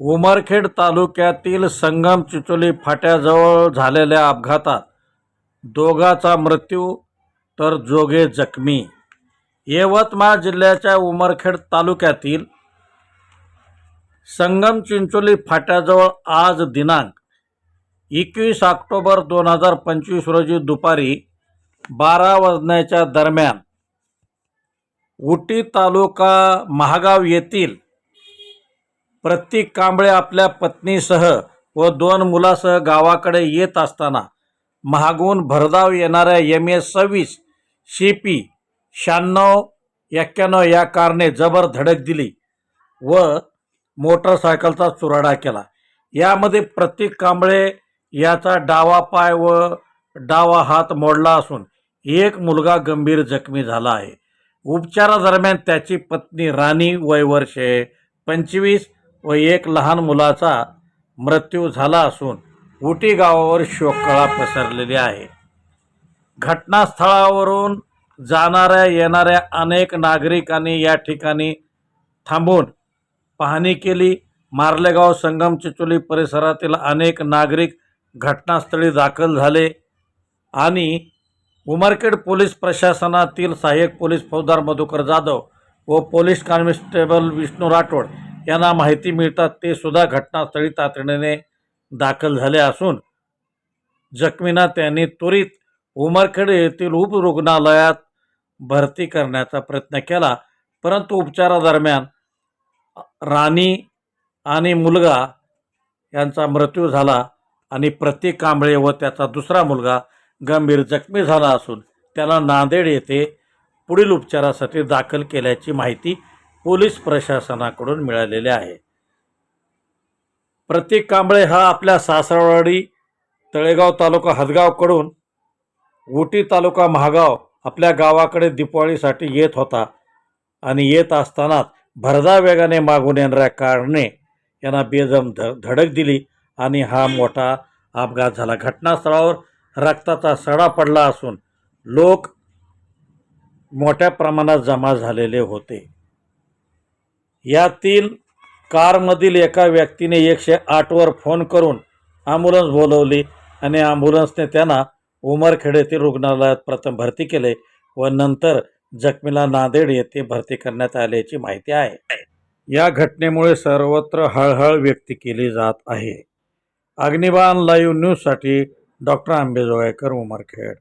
उमरखेड तालुक्यातील संगम चिचोली फाट्याजवळ झालेल्या अपघातात दोघाचा मृत्यू तर जोगे जखमी. यवतमाळ जिल्ह्याच्या उमरखेड तालुक्यातील संगम चिंचोली फाट्याजवळ आज दिनांक एकवीस ऑक्टोबर दोन हजार पंचवीस रोजी दुपारी बारा वाजण्याच्या दरम्यान उटी तालुका महागाव येथील प्रतीक कांबळे आपल्या पत्नीसह व दोन मुलासह गावाकडे येत असताना महागून भरधाव येणाऱ्या एम एस सव्वीस सी पी शहाण्णव एक्क्याण्णव या कारने जबर धडक दिली व मोटरसायकलचा चुराडा केला. यामध्ये प्रतीक कांबळे याचा डावा पाय व डावा हात मोडला असून एक मुलगा गंभीर जखमी झाला आहे. उपचारादरम्यान त्याची पत्नी राणी वय वर्षे पंचवीस व एक लहान मुलाचा मृत्यू झाला असून उटी गावावर शोककळा पसरलेली आहे. घटनास्थळावरून जाणाऱ्या येणाऱ्या अनेक नागरिकांनी या ठिकाणी थांबून पाहणी केली. मार्लेगाव संगम चिचोली परिसरातील अनेक नागरिक घटनास्थळी दाखल झाले आणि उमरखेड पोलीस प्रशासनातील सहाय्यक पोलीस फौजदार मधुकर जाधव व पोलीस कॉन्स्टेबल विष्णू राठोड यांना माहिती मिळतात ते सुद्धा घटनास्थळी तातडीने दाखल झाले असून जखमींना त्यांनी त्वरित उमरखेड येथील उपरुग्णालयात भरती करण्याचा प्रयत्न केला. परंतु उपचारादरम्यान राणी आणि मुलगा यांचा मृत्यू झाला आणि प्रतीक कांबळे व त्याचा दुसरा मुलगा गंभीर जखमी झाला असून त्याला नांदेड येथे पुढील उपचारासाठी दाखल केल्याची माहिती पोलीस प्रशासनाकडून मिळालेले आहे. प्रतीक कांबळे हा आपल्या सासरवाडी तळेगाव तालुका हदगावकडून उटी तालुका महागाव आपल्या गावाकडे दीपावळीसाठी येत होता आणि येत असतानाच भरधा वेगाने मागून येणाऱ्या कारने यांना बेजम ध धडक दिली आणि हा मोठा अपघात झाला. घटनास्थळावर रक्ताचा सडा पडला असून लोक मोठ्या प्रमाणात जमा झालेले होते. यातील कारमधील एका व्यक्तीने एकशे आठवर फोन करून ॲम्ब्युलन्स बोलवली आणि ॲम्ब्युलन्सने त्यांना उमरखेड येथील रुग्णालयात प्रथम भरती केले व नंतर जखमीला नांदेड येथे भरती करण्यात आल्याची माहिती आहे. या घटनेमुळे सर्वत्र हळहळ व्यक्त केली जात आहे. अग्निबाण लाईव्ह न्यूजसाठी डॉक्टर आंबेजोगाईकर उमरखेड.